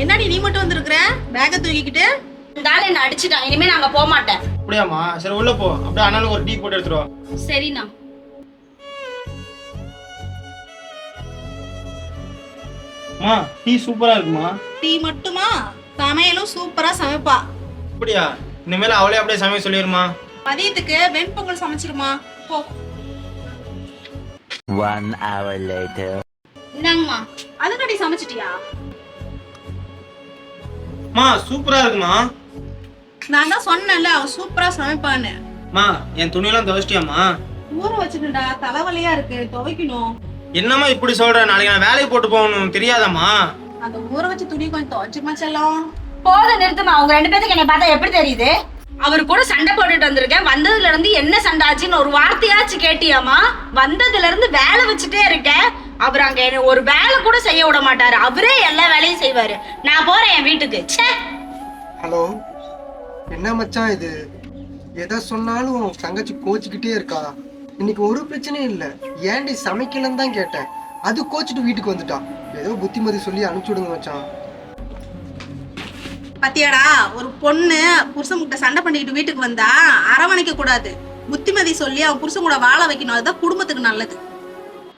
என்னடி நீ மட்டும் வந்திருக்கிற? பேக்கை தூக்கிக்கிட்டு? இந்த ஆள் என்ன அடிச்சுட்டான். இனிமே நாங்க போக மாட்டேன். அப்படியாம்மா சரி உள்ள போ. அப்படியே அண்ணனுக்கு ஒரு டீ போட்டு எடுத்துட்டு வா. சரிண்ணா. அம்மா டீ சூப்பரா இருக்குமா? டீ மட்டுமா? சமையலும் சூப்பரா சமைப்பா. அப்படியா? இனிமேல் அவளே அப்படியே சமைக்க சொல்லிடுமா மதியத்துக்கு வெண்பொங்கல் சமைச்சிருமா? போ. One hour later. இந்தாங்கம்மா. அதுக்கடி சமைச்சிட்டியா? அம்மா சூப்பரா இருக்குமா? நான் தான் சொன்னேன்ல அவ சூப்பரா சமைப்பான்னு. அம்மா என் துணியெல்லாம் துவைச்சிட்டியாம்மா? ஊற வச்சுட்டுடா தலைவலியா இருக்கு துவைக்கணும். என்னம்மா இப்படி சொல்ற? நாளைக்கு நான் வேலைக்கு போட்டு போகணும் தெரியாதம்மா? அந்த ஊற வச்ச துணி கொஞ்சம் துவைச்சுமா செல்லம். போதும் நிறுத்துமா அவங்க ரெண்டு பேத்துக்கு என்னை பார்த்தா எப்படி தெரியுது? அவர் கூட சண்டை போட்டுட்டு வந்திருக்கேன் வந்ததுல இருந்து என்ன சண்டை ஆச்சுன்னு ஒரு வார்த்தையாச்சும் கேட்டியாமா வந்ததுல இருந்து வேலை வச்சுட்டே இருக்கேன் அவர் அங்க என்னை ஒரு வேலை கூட செய்ய விட மாட்டாரு. அவரே எல்லா வேலையும் செய்வாரு. நான் போறேன் என் வீட்டுக்கு. ச்சே. ஹலோ. என்ன மச்சான் இது? எதை சொன்னாலும் தங்கச்சி கோச்சிக்கிட்டே இருக்கா? இன்னைக்கு ஒரு பிரச்சனையும் இல்லை. ஏன்டி சமைக்கலன்னு தான் கேட்டேன். அது கோச்சிட்டு வீட்டுக்கு வந்துட்டா. ஏதோ புத்திமதி சொல்லி அனுப்பிச்சு விடுங்க மச்சான். பாத்தியாடா ஒரு பொண்ணு புருஷன் கிட்ட சண்டை பண்ணிக்கிட்டு வீட்டுக்கு வந்தா அரவணைக்க கூடாது. புத்திமதி சொல்லி அவன் புருஷன் கூட வாழ வைக்கணும். அதுதான் குடும்பத்துக்கு நல்லது.